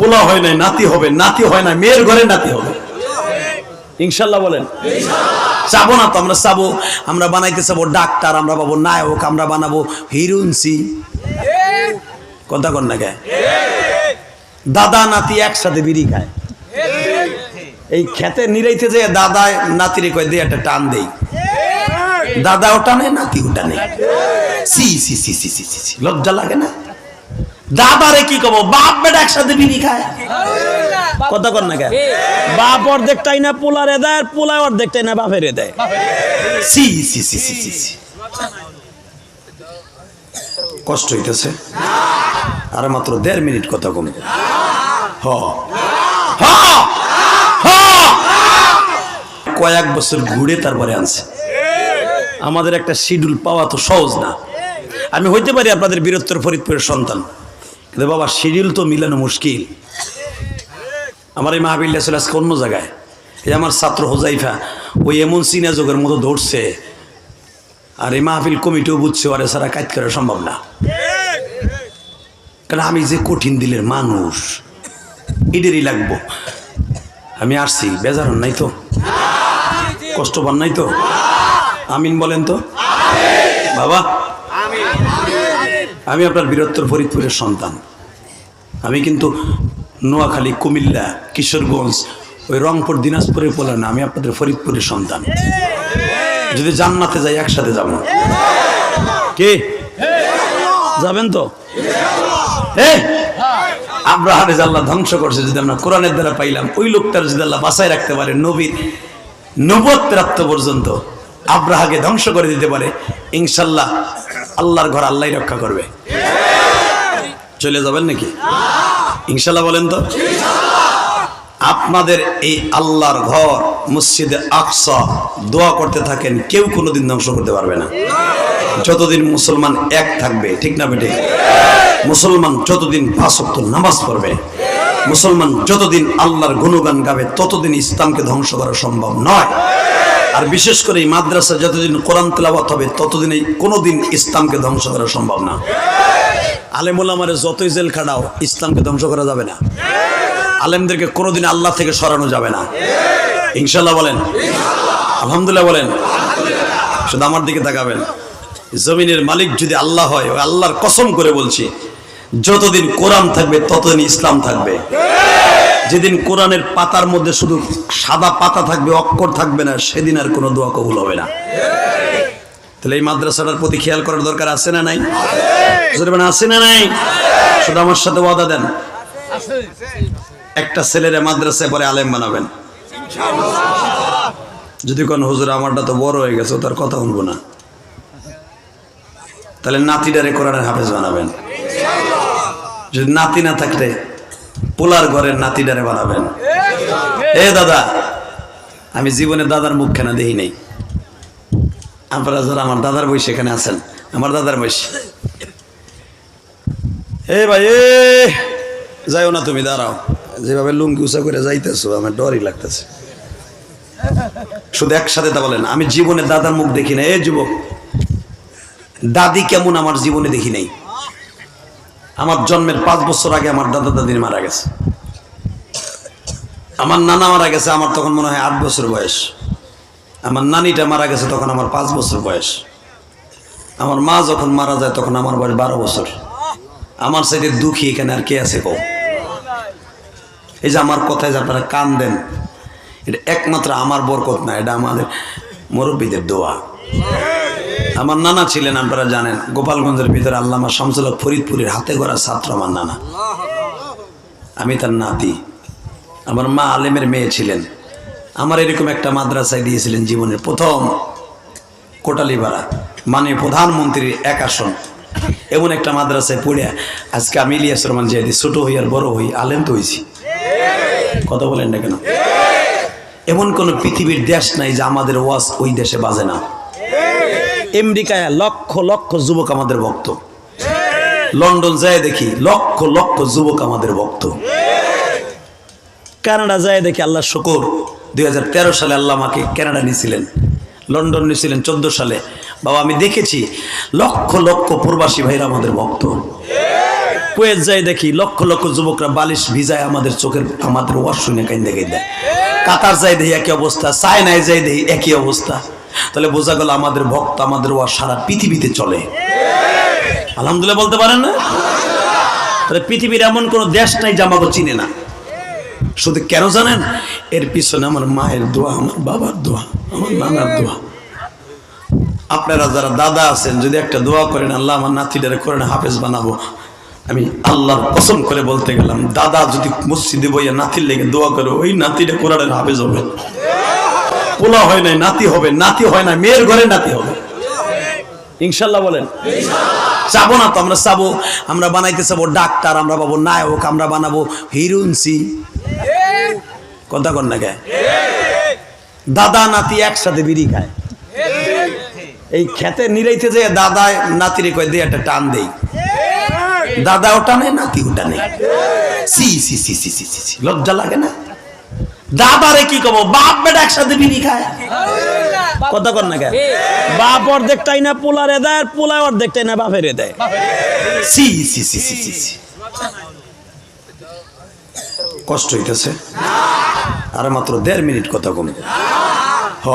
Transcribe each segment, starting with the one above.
পোলা হয় নাই, নাতি হবে, নাতি হয় না মেয়ের ঘরে নাতি হবে। ইনশাল্লাহ বলেন। চাবো না তো, আমরা চাবো, আমরা বানাইতে চাবো ডাক্তার, আমরা পাবো নায়ক, আমরা বানাবো হিরুনসি কথা কন না কে? দাদা, নাতি একসাথে বিড়ি খায়। এই খেতে নিরাইতে যে দাদা, নাতিরে কয় দিয়ে একটা টান দেই। দাদাও টানে, নাতিও টানে। সি সি সি সি সি সি সি। লজ্জা লাগে না? দাদারে কি কব? বাপ বেটা একসাথে বিড়ি খায়। কথা কর না কেন? বাপ অর্ধেকটাই না পোলারে দেয় আর পোলা অর্ধেকটাই না বাপেরে দেয়। সি সি সি সি সি সি। কষ্ট হইতেছে। আর মাত্র দেড় মিনিট কথা কম। হ। হ! হ! কয়েক বছর ঘুরে তারপরে আনছে। আমাদের একটা শিডিউল পাওয়া তো সহজ না। আমি হইতে পারি আপনাদের বীরত্তর ফরিদপুরের সন্তান। কিন্তু বাবা, শিডিউল তো মিলানো মুশকিল। আমার এই মাহবিল্লা ছিল আজকে অন্য জায়গায়। এই আমার ছাত্র হোজাইফা, ওই এমন সিনা যোগের মতো ধরছে আর এই মাহফিল কমিটিও বুঝছে, আর সারা কাজ করা সম্ভব না। কারণ আমি যে কঠিন দিলের মানুষ এদেরই লাগবো। আমি আসছি বেজারন নাই তো? কষ্ট পান নাই তো? আমিন বলেন তো? বাবা আমি আপনার বীরত্তর ফরিদপুরের সন্তান। আমি কিন্তু নোয়াখালী, কুমিল্লা, কিশোরগঞ্জ, ওই রংপুর দিনাজপুরের বলে না, আমি আপনাদের ফরিদপুরের সন্তান। যদি জান্নাতে যাই, একসাথে যাব কে? যাবেন তো? আব্রাহারে যে ধ্বংস করছে, যদি আমরা কোরআনের দ্বারা পাইলাম, ওই লোকটার যদি আল্লাহ বাসায় রাখতে পারে, নবীর নবত প্রাপ্ত পর্যন্ত আব্রাহাকে ধ্বংস করে দিতে পারে, ইনশাল্লাহ আল্লাহর ঘর আল্লাহ রক্ষা করবে। চলে যাবেন নাকি? ইনশাল্লাহ বলেন তো। আপনাদের এই আল্লাহর ঘর মসজিদে আকসা দোয়া করতে থাকেন, কেউ কোনোদিন ধ্বংস করতে পারবে না। যতদিন মুসলমান এক থাকবে, ঠিক না বেটে মুসলমান যতদিন পাঁচক্ত নামাজ পড়বে, মুসলমান যতদিন আল্লাহর গুণগান গাবে, ততদিন ইসলামকে ধ্বংস করা সম্ভব নয়। আর বিশেষ করে এই মাদ্রাসা যতদিন কোরআন তেলাওয়াত হবে, ততদিন এই কোনোদিন ইসলামকে ধ্বংস করা সম্ভব না। আলেমুল আমারে যতই জেল খাটাও, ইসলামকে ধ্বংস করা যাবে না। আলেমদেরকে কোনোদিন আল্লাহ থেকে সরানো যাবে না। ইনশাল্লাহ বলেন। আলহামদুলিল্লাহ বলেন। শুধু আমার দিকে তাকাবেন। জমিনের মালিক যদি আল্লাহ হয়, ওই আল্লাহর কসম করে বলছি, যতদিন কোরআন থাকবে, ততদিন ইসলাম থাকবে। যেদিন কোরআনের পাতার মধ্যে শুধু সাদা পাতা থাকবে অক্ষর থাকবে না সেদিন আর কোনো দোয়া কবুল হবে না। তাহলে এই মাদ্রাসাটার প্রতি খেয়াল করার দরকার আছে না নাই? আছে। না নাই? শুধু আমার সাথে ওয়াদা দেন। একটা ছেলের মাদ্রাসায় পরে আলেম বানাবেন। যদি কোন হুজুর আমারটা তো বড় হয়ে গেছে তার কথা শুনব না। তাহলে নাতিটারে কোরআনের হাফেজ বানাবেন। যদি নাতি না থাকলে পোলার ঘরের নাতিটারে বানাবেন। এ দাদা, আমি জীবনে দাদার মুখ কেন দেখি নেই? আপনারা যারা আমার দাদার বয়স এখানে আছেন, আমার দাদার বয়স। এ ভাই, এ, যাইও না তুমি, দাঁড়াও। যেভাবে লুঙ্গি উঁচা করে যাইতেছো, আমার ডরই লাগতেছে। শুধু একসাথে তা বলেন, আমি জীবনে দাদার মুখ দেখি না এ যুবক, দাদি কেমন আমার জীবনে দেখি নাই? আমার জন্মের পাঁচ বছর আগে আমার দাদা দাদির মারা গেছে। আমার নানা মারা গেছে, আমার তখন মনে হয় আট বছর বয়স। আমার নানিটা মারা গেছে, তখন আমার পাঁচ বছর বয়স। আমার মা যখন মারা যায়, তখন আমার বয়স বারো বছর। আমার সাইডে দুঃখী এখানে আর কে আছে কো এই যে আমার কথায় যে আপনারা কান দেন এটা একমাত্র আমার বরকত না, এটা আমাদের মুরব্বীদের দোয়া। আমার নানা ছিলেন, আপনারা জানেন, গোপালগঞ্জের ভিতরে আল্লামা শামসুল হক ফরিদপুরের হাতে গড়া ছাত্র আমার নানা। আমি তার নাতি। আমার মা আলেমের মেয়ে ছিলেন। আমার এরকম একটা মাদ্রাসায় দিয়েছিলেন জীবনের প্রথম কোটালিপাড়া মানে প্রধানমন্ত্রীর এক আসন। এমন একটা মাদ্রাসায় পড়ে আজকে আমি ইলিয়াস রহমান জিয়াদি, ছোট হই আর বড় হই, আলেম তো হয়েছি কথা বলেন না কেন? এমন কোন পৃথিবীর দেশ নাই যে আমাদের ওয়াজ ওই দেশে বাজে না। আমেরিকায় লক্ষ লক্ষ যুবক আমাদের ভক্ত। লন্ডন যায় দেখি, লক্ষ লক্ষ যুবক আমাদের ভক্ত। কানাডা যায় দেখি, আল্লাহ শকর, দুই সালে আল্লাহ আমাকে কানাডা নিয়েছিলেন। লন্ডন নিয়েছিলেন চোদ্দ সালে। বাবা, আমি দেখেছি, লক্ষ লক্ষ প্রবাসী ভাইরা আমাদের ভক্ত। কুয়েত যাই দেখি, লক্ষ লক্ষ যুবকরা বালিশ ভিজায় আমাদের চোখের, আমাদের ওয়াশ শুনে কাইন্দে কাইন্দে। কাতার যাই দেখি, একই অবস্থা। চায়নায় যাই দেখি, একই অবস্থা। তাহলে বোঝা গেল আমাদের ভক্ত, আমাদের ওয়াশ সারা পৃথিবীতে চলে। আলহামদুলিল্লাহ বলতে পারেন না? তাহলে পৃথিবীর এমন কোনো দেশ নাই যে আমাকে চিনে না। শুধু কেন জানেন? এর পিছনে আমার মায়ের দোয়া, আমার বাবার দোয়া, আমার নানার দোয়া। আপনারা যারা দাদা আছেন, যদি একটা দোয়া করেন, আল্লাহ আমার নাতিটারে করেন হাফেজ বানাবো। আমি আল্লাহর কসম করে বলতে গেলাম, দাদা যদি মসজিদে বইয়া নাতির লেগে দোয়া করে, ওই নাতিটা কোরআনের হাফেজ হবে। পোলা হয় নাই, নাতি হবে, নাতি হয় না মেয়ের ঘরে নাতি হবে। ইনশাল্লাহ বলেন। চাবো না তো, আমরা চাবো, আমরা বানাইতে চাবো ডাক্তার, আমরা পাবো নায়ক, আমরা বানাবো হিরুনসি কথা কন না কে? দাদা, নাতি একসাথে বিড়ি খায়। এই খেতে নিরাইতে যে দাদা নাতিরে কয় দিয়ে একটা টান দেই। দাদাও টানে, নাতিও টানে। সি সি সি সি সি সি সি, লজ্জা লাগে না? দাদারে কি কব? বাপ বেটা একসাথে বিড়ি খায়। কথা কর না কেন? বাপ অর্ধেকটাই না পোলারে দেয় আর পোলা অর্ধেকটাই না বাপেরে দেয়। সি সি সি সি সি সি। কষ্ট হইতেছে। আর মাত্র দেড় মিনিট কথা কম। হ।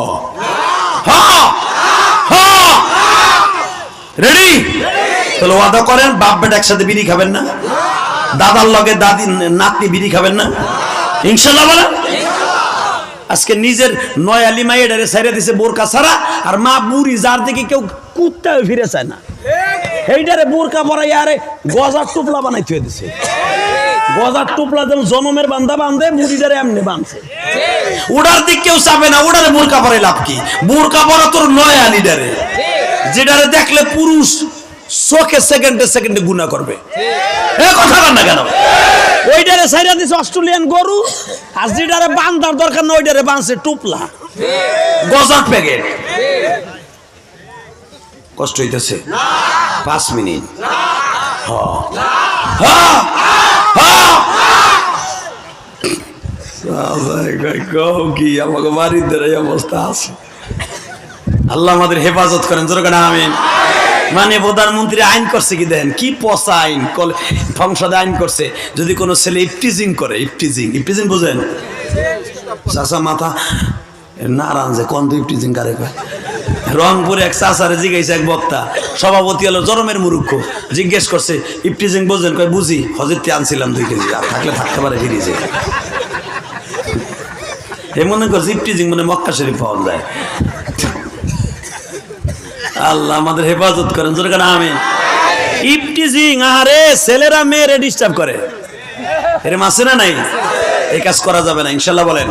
রেডি তাহলে ওয়াদা করেন বাপ বেটা একসাথে বিড়ি খাবেন না। দাদার লগে দাদি নাতনি বিড়ি খাবেন না। ইনশাল্লাহ বলেন। আজকে নিজের নয় আলী মাইয়েডারে সাইরে দিছে বোরকা ছাড়া, আর মা বুড়ি যার দিকে কেউ কুত্তায় ফিরে চায় না। এইটারে বোরকা পরাই আরে গজার টুপলা বানাই থুয়ে দিছে। গজার টুপলা যেন জনমের বান্ধা বান্ধে মুড়িটারে এমনি বাঁধছে ওটার দিক কেউ চাবে না ওটারে বোরকা পরে লাভ কি? বোরকা পরা তোর নয় আলিডারে যেটারে দেখলে পুরুষ চোখে সেকেন্ডে সেকেন্ডে গুণা করবে। এ কথা না কেন? সাইরা দিছে অস্ট্রেলিয়ান গরু, আর যেটারে বান্ধার দরকার না ওইটারে বাঁধছে টুপলা। গজার প্যাকেট। কষ্ট হইতেছে। পাঁচ মিনিট। আমাকে বাড়িতে এই অবস্থা আছে। আল্লাহ আমাদের হেফাজত করেন যেরকম আমিন। মানে প্রধানমন্ত্রী আইন করছে কি দেন? কি পচা আইন? সংসদে আইন করছে। যদি কোনো ছেলে ইফটিজিং করে ইফটিজিং ইফটিজিং বুঝেন? চাষা মাথা নারান যে কোন ইফটিজিং কারে কয়? রংপুরে এক চাষারে জিজ্ঞাসা এক বক্তা, সভাপতি হলো জরমের মুরুক্ষ জিজ্ঞেস করছে ইফটিজিং বোঝেন? কয়, বুঝি হজরতে আনছিলাম দুই কেজি, আর থাকলে থাকতে পারে ফিরিয়েছে এ মনে করছে ইফটিজিং মানে মক্কা শরীফ পাওয়া যায়। আল্লাহ আমাদের হেফাজত করেন আমি ইফটিজিং, আহারে, ছেলেরা, মেয়েরে ডিস্টার্ব করে। এরম আছে না নাই? এই কাজ করা যাবে না ইনশাল্লাহ বলেন।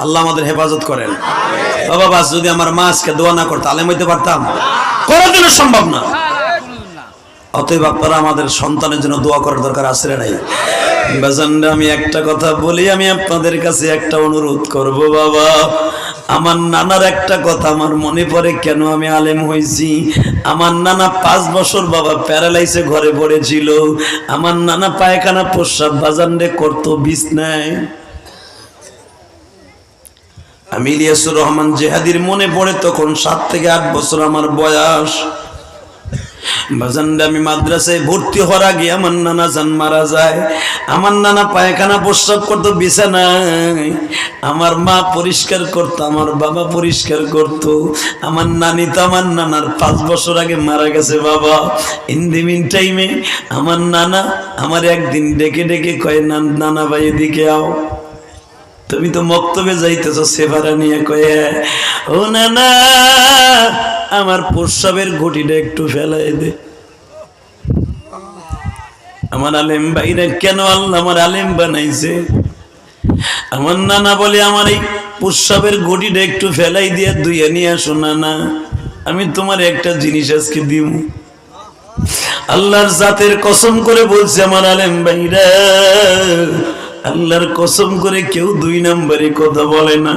আল্লাহ আমাদের হেফাজত করেন। বাবা, বাস, যদি আমার মা আজকে দোয়া না করতো, আলেম হইতে পারতাম? কোনোদিনও সম্ভব না। অতএব আপনারা আমাদের সন্তানের জন্য দোয়া করার দরকার আছে নাই? আমি একটা কথা বলি, আমি আপনাদের কাছে একটা অনুরোধ করব, বাবা। আমার নানার একটা কথা, আমার মনে পড়ে কেন আমি আলেম হয়েছি? আমার নানা পাঁচ বছর বাবা প্যারালাইসে ঘরে পড়েছিল। আমার নানা পায়খানা প্রস্রাব বাজানরে করতো বিছনায় আমি ইলিয়াসুর রহমান জেহাদির মনে পড়ে তখন সাত থেকে আট বছর আমার বয়স। বাজানটা আমি মাদ্রাসায় ভর্তি হওয়ার আগে আমার নানা জান মারা যায়। আমার নানা পায়খানা প্রস্রাব করতো, বিছানায়। আমার মা পরিষ্কার করতো, আমার বাবা পরিষ্কার করতো। আমার নানি তো আমার নানার পাঁচ বছর আগে মারা গেছে, বাবা। ইন দি মিন টাইমে আমার নানা আমার একদিন ডেকে ডেকে কয় "না- নানা ভাই, এদিকে আও। তুমি তো মক্তবে যাইতেছ, সেভারা নিয়ে কয়ে, ও না না আমার প্রস্রাবের ঘটিটা একটু ফেলাই দে। আমার আলেম ভাইরা কেন আল্লাহ আমার আলেম বানাইছে? আমার নানা বলে আমার এই প্রস্রাবের ঘটিটা একটু ফেলাই দিয়ে ধুয়ে নিয়ে আসো, নানা। আমি তোমার একটা জিনিস আজকে দিব আল্লাহর জাতের কসম করে বলছে আমার আলেম ভাইরা আল্লাহর কসম করে কেউ দুই নম্বরে কথা বলে না।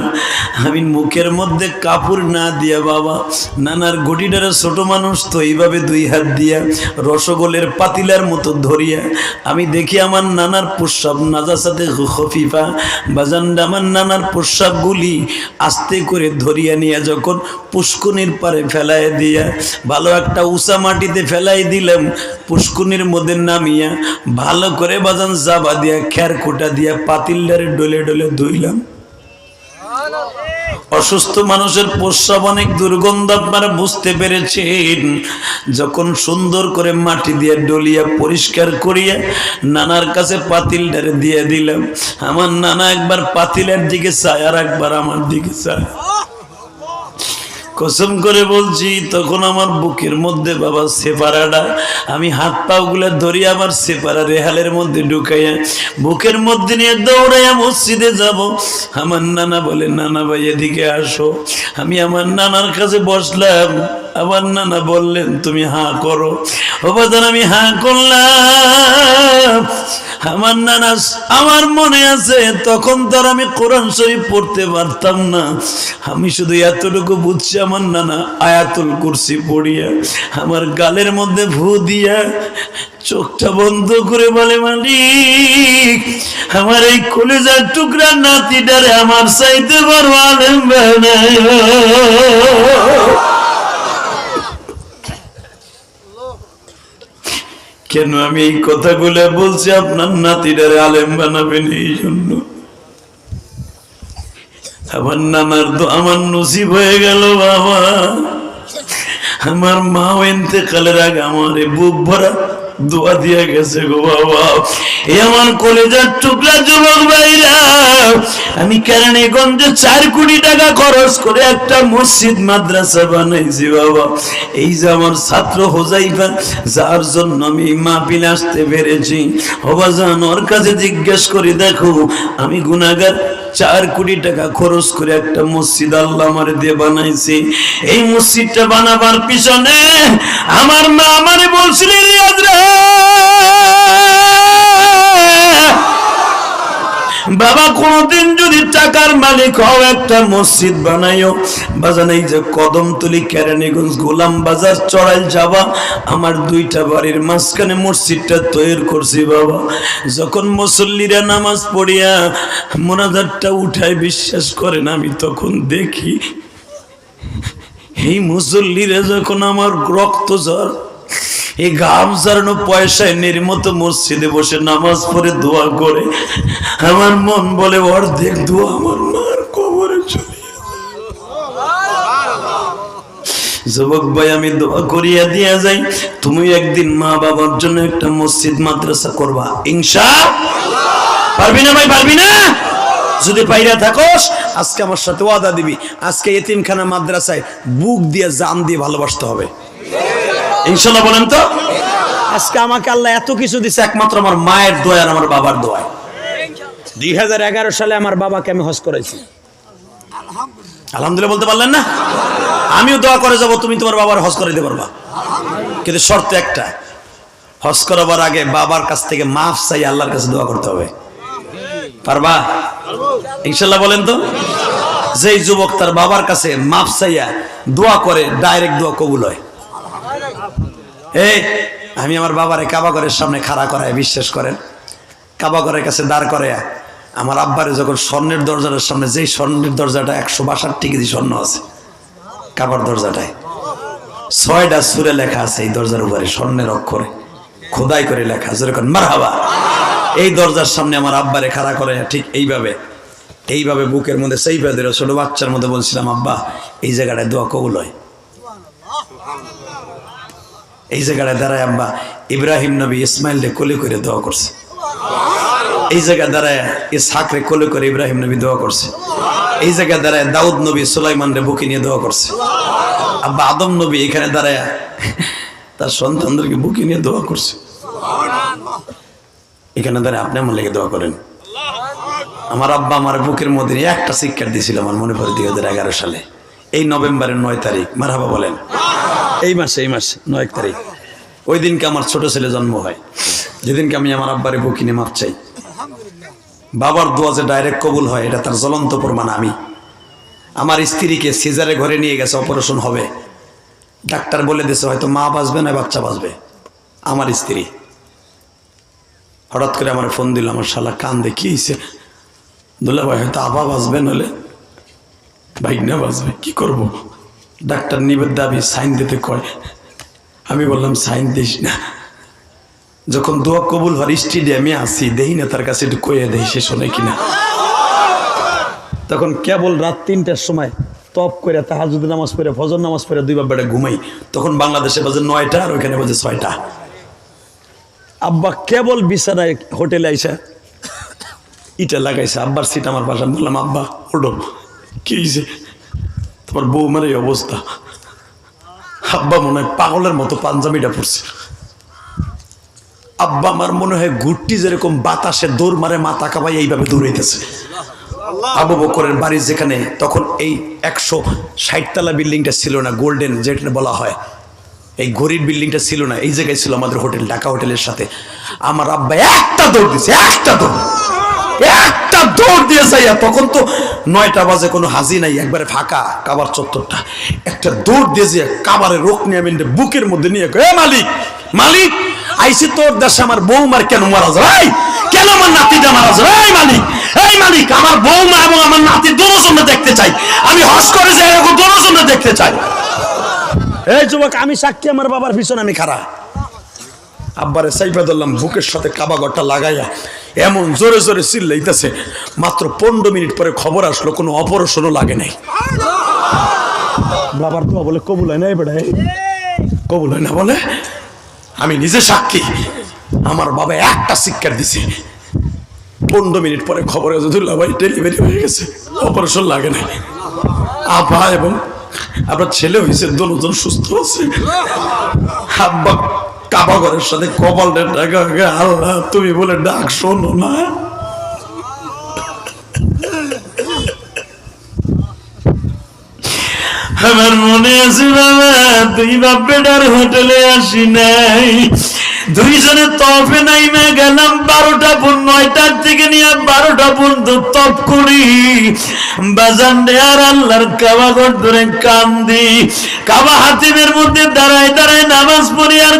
আমি মুখের মধ্যে কাপড় না দিয়া বাবা, নানার গটিটারে ছোট মানুষ তো এইভাবে দুই হাত দিয়া, রসগোলের পাতিলার মতো ধরিয়া, আমি দেখি আমার নানার প্রস্রাব নাজাসাতে খফিফা, বাজানডা আমার নানার প্রস্রাবগুলি আস্তে করে ধরিয়া নিয়ে যখন পুষ্কুনির পারে ফেলাই দিয়া, ভালো একটা উষা মাটিতে ফেলাই দিলাম, পুষ্কুনির মধ্যে নামিয়া, ভালো করে বাজান জাবা দিয়া খ্যার কোটা দিয়া পাতিলটারে ডলে ডলে ধুইলাম। অসুস্থ মানুষের প্রস্রাব অনেক দুর্গন্ধ আপনারা বুঝতে পেরেছেন। যখন সুন্দর করে মাটি দিয়ে ডলিয়া পরিষ্কার করিয়া নানার কাছে পাতিল ডারে দিয়ে দিলাম। আমার নানা একবার পাতিলের দিকে চায় আর একবার আমার দিকে চায়। কসম করে বলছি, তখন আমার বুকের মধ্যে বাবা সেপারাটা, আমি হাত পাগুলো ধরি আমার সেপারা রেহালের মধ্যে ঢুকাইয়া বুকের মধ্যে নিয়ে দৌড়াইয়া মসজিদে যাব। আমার নানা বলে, নানা ভাই, এদিকে আসো। আমি আমার নানার কাছে বসলাম। আমার নানা বললেন, তুমি হাঁ করো। অবদান আমি হাঁ করলাম। আমার নানা আমার মনে আছে, তখন তো আমি কোরআন শরীফ পড়তে পারতাম না। আমি শুধু এতটুকু বুঝছি, আমার নানা আয়াতুল কুরসি পড়িয়া, আমার গালের মধ্যে ভু দিয়া চোখটা বন্ধ করে বলে, মালিক, আমার এই কলেজার টুকরা নাতিটারে আমার চাইতে বড় আলেম কেন আমি এই কথাগুলো বলছি? আপনার নাতিটারে আলেম বানাবেন এই জন্য। আমার নানার তো আমার নসিব হয়ে গেল, বাবা। আমার মাও এতেকালের আগে আমার বুক ভরা দোয়া দিয়া গেছে গো বাবা। এ আমার কলেজার টুকরা যুবক ভাইরা, আমি কেরানীগঞ্জে চার কোটি টাকা খরচ করে একটা মসজিদ, মাদ্রাসা বানাইছি বাবা। এই যে আমার ছাত্র হোজাইফা, যার জন্য আমি মাহফিলে আসতে পেরেছি। হবাজান ওর কাছে জিজ্ঞেস করে, দেখো, আমি গুনাগার চার কোটি টাকা খরচ করে একটা মসজিদ আল্লাহ আমার দিয়ে বানাইছি। এই মসজিদটা বানাবার পিছনে আমার মা আমারে বলছিল রিয়াজ রে বাবা, কোনদিন যদি টাকার মালিক হও, একটা মসজিদ বানাইও। বাজান এই যে কদমতলি কেরানীগঞ্জ গোলাম বাজার চড়াইল যাবা, আমার দুইটা বাড়ির মাঝখানে মসজিদটা তৈরি করছি বাবা। যখন মুসল্লিরা নামাজ পড়িয়া মোনাজারটা উঠায়, বিশ্বাস করেন, আমি তখন দেখি, এই মুসল্লিরা যখন আমার রক্ত জ্বর এই গাম ঝাড়ানো পয়সায় নির্মত মসজিদে বসে নামাজ পড়ে দোয়া করে। আমার মন বলে, অর্ধেক দোয়া আমার মার কবরে চলে যুবক ভাই, আমি দোয়া করিয়া দিয়া যাই। তুমি একদিন মা বাবার জন্য একটা মসজিদ, মাদ্রাসা করবা। ইনশা পারবি না ভাই, পারবি না? যদি পাইরা থাকোস, আজকে আমার সাথে ওয়াদা দিবি। আজকে এতিমখানা মাদ্রাসায় বুক দিয়ে জান দিয়ে ভালোবাসতে হবে। ইনশাল্লাহ বলেন তো। আজকে আমাকে আল্লাহ এত কিছু দিছে। একমাত্র আমার মায়ের দোয়া আর আমার বাবার দোয়া দুই হাজার এগারো সালে আমার বাবাকে আমি হজ করেছি। আলহামদুলিল্লাহ বলতে পারলেন না? আমিও দোয়া করে যাব তুমি তোমার বাবার হজ করে দিতে পারবা। কিন্তু শর্ত একটা হজ করাবার আগে বাবার কাছ থেকে মাফ চাই আল্লাহর কাছে দোয়া করতে হবে। পারবা? ইনশাল্লাহ বলেন তো। যেই যুবক তার বাবার কাছে মাফ চাইয়া দোয়া করে ডাইরেক্ট দোয়া কবুল হয়। এই, আমি আমার বাবারে কাবাগরের সামনে খাড়া করায় বিশ্বাস করেন। কাবাগরের কাছে দাঁড় করে আমার আব্বারে যখন স্বর্ণের দরজাটার সামনে, যেই স্বর্ণের দরজাটা একশো বাষট্টি কেজি স্বর্ণ আছে, কাবার দরজাটায়, ছয়টা সুরে লেখা আছে এই দরজার উপরে, স্বর্ণের অক্ষরে। খোদাই করে লেখা যেরকম মার হাবা এই দরজার সামনে আমার আব্বারে খাড়া করে ঠিক এইভাবে এইভাবে বুকের মধ্যে সেই পেদের ছোট বাচ্চার মধ্যে বলছিলাম, আব্বা, এই জায়গাটায় দোয়া কবুল হয়। এই জায়গাটায় দাঁড়ায় আব্বা ইব্রাহিম নবী ইসমাইল কোলে করে দোয়া করছে। এই জায়গায় দাঁড়ায় ইসহাকরে কোলে করে ইব্রাহিম নবী দোয়া করছে। এই জায়গায় দাঁড়ায় দাউদ নবী সুলাইমান রে বুকে নিয়ে দোয়া করছে। আব্বা আদম নবী এখানে দাঁড়ায় তার সন্তানদেরকে বুকে নিয়ে দোয়া করছে। এখানে দাঁড়ায় আপনি আমার লেগে দোয়া করেন। আমার আব্বা আমার বুকের মধ্যে একটা শিক্ষা দিয়েছিল আমার মনে পড়ে দুই হাজার এগারো সালে। এই নভেম্বরের নয় তারিখ, মারহাবা বলেন। এই মাসে এই মাসে, নয় তারিখ। ওই দিনকে আমার ছোট ছেলে জন্ম হয়। যেদিনকে আমি আমার আব্বারে বুকিনে, মাপ চাই। বাবার দোয়া যে ডাইরেক্ট কবুল হয়, এটা তার জ্বলন্ত প্রমাণ আমি। আমার স্ত্রীকে সিজারে ঘরে নিয়ে গেছে, অপারেশন হবে। ডাক্তার বলে দিয়েছে, হয়তো মা বাঁচবে না, বাচ্চা বাঁচবে। আমার স্ত্রী। হঠাৎ করে আমার ফোন দিল, আমার শালা কান দেখি হয়েছে ভাই, হয়তো আবা বাঁচবে নলে ভাই না বাঁচবে, কি করব? ডাক্তার নিবেদ দাবি সাইন দিতে কয়। আমি বললাম, সাইন দিস না। যখন দোয়া কবুল হওয়ার স্টেডিয়ামে আসি দেহি না তার কাছে একটু কয়ে দেই, সে শোনে কিনা। তখন কেবল রাত তিনটার সময় তপ করে তাহাজুদ নামাজ পড়ে, ফজর নামাজ পড়ে দুই বেড়ে ঘুমাই। তখন বাংলাদেশে বাজে নয়টা আর ওইখানে বাজে ছয়টা। আব্বা কেবল বিছানায় হোটেলে আইসা ইটা লাগাইছে, আব্বার সিট আমার পাশে বললাম, আব্বা, ওঠো। কি তোমার বৌমার এই অবস্থা। আব্বা মনে হয় পাগলের মতো পাঞ্জাবিটা পড়ছে আব্বা আমার মনে হয় ঘুরটি যেরকম বাতাসে দৌড় মারে, মাথা কাবাই এইভাবে দৌড়াইতেছে। আবু বকরের বাড়ি যেখানে, তখন এই একশো ষাটতলা বিল্ডিংটা ছিল না, গোল্ডেন যেটা বলা হয়। এই ঘড়ির বিল্ডিংটা ছিল না, এই জায়গায় ছিল আমাদের হোটেল, ঢাকা হোটেলের সাথে। আমার আব্বা একটা দৌড় দিছে, একটা দৌড়। দৌড় দিয়ে যাইয়া তখন তো নয়টা বাজে, কোনো হাজি নাই, একবারে ফাঁকা, কাবার চত্বরটা। একটা দৌড় দিয়ে যে কাবারে রোগ নিয়ে আমি বুকের মধ্যে নিয়ে মালিক মালিক, আইসি তোর দেশে আমার বৌমার কেন মারা যায়? কেন আমার নাতিটা মারা যায়? মালিক, এই মালিক, আমার বৌমা এবং আমার নাতি দেখতে চাই। আমি হস করে যাই, এরকম দেখতে চাই। এই যুবক, আমি সাক্ষী, আমার বাবার পিছনে আমি খারাপ আব্বারে সাইফা ধরলাম বুকের সাথে কাবা ঘরটা লাগাইয়া এমন জোরে জোরে চিল্লাইতেছে, মাত্র পনেরো মিনিট পরে খবর আসলো, কোনো অপারেশনও লাগে নাই। বাবার দোয়া বলে কবুল হয় না এবারে কবুল হয় না বলে? আমি নিজে সাক্ষী, আমার বাবা একটা শিক্ষার দিছে। পনেরো মিনিট পরে খবর আছে দুল্লা ভাই ডেলিভারি হয়ে গেছে, অপারেশন লাগে নাই। আব্বা এবং আপনার ছেলে হয়েছে, দুজন সুস্থ আছে। আব্বা কাবা ঘরের সাথে কপাল ডাকা আল্লাহ, তুমি বলে ডাক শোনো না। আমার মনে আছে বাবা তুই বাপ বেটার হোটেলে আসি নাই। দুইজনে তপে নাইমে গেলাম বারোটা পর নয়টার থেকে নিয়ে বারোটা পর্যন্ত তপ করি। বাজান আর আল্লাহর কাবা ঘর ধরে কান্দি। কাবা হাতিমের মধ্যে দাঁড়ায় দাঁড়ায় নামাজ পড়ি আর